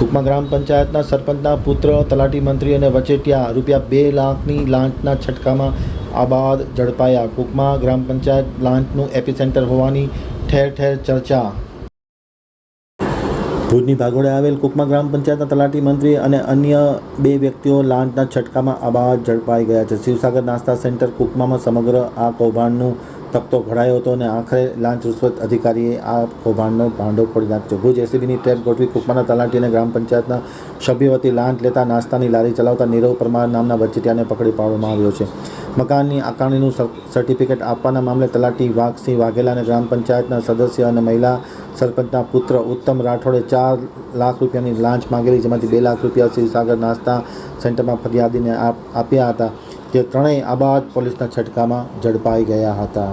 કુકમા ગ્રામ પંચાયતના સરપંચના પુત્ર, તલાટી મંત્રી અને વચેટિયા રૂપિયા બે લાખની લાંચના છટકામાં આબાદ ઝડપાયા. કુકમા ગ્રામ પંચાયત લાંચનું એપિસેન્ટર હોવાની ઠેર ઠેર ચર્ચા. ભુજની ભાગોળે આવેલ કુકમા ગ્રામ પંચાયતના તલાટી મંત્રી અને અન્ય બે વ્યક્તિઓ લાંચના છટકામાં આબાદ ઝડપાઈ ગયા છે. શિવસાગર નાસ્તા સેન્ટર કુકમામાં સમગ્ર આ કૌભાંડનું તખતો ઘડાયો હતો અને આખરે લાંચ રૂશ્વત અધિકારીએ આ કૌભાંડનો ભાંડો ફોડી નાખ્યો. ભુજ એસીબીની ટેપ ગોઠવી કુકમાના તલાટી અને ગ્રામ પંચાયતના સભ્ય વતી લાંચ લેતા નાસ્તાની લારી ચલાવતા નીરવ પરમાર નામના વચેટિયાને પકડી પાડવામાં આવ્યો છે. મકાનની આકારણીનું સર- સર્ટિફિકેટ આપવાના મામલે તલાટી વાઘસિંહ વાઘેલા અને ગ્રામ પંચાયતના સદસ્ય અને મહિલા સરપંચના પુત્ર ઉત્તમ રાઠોડે ચાર લાખ રૂપિયાની લાંચ માંગેલી, જેમાંથી બે લાખ રૂપિયા શિવસાગર નાસ્તા સેન્ટરમાં ફરિયાદીને આપ, આપ્યા હતા. જે ત્રણેય આબાદ પોલીસના છટકામાં ઝડપાઈ ગયા હતા.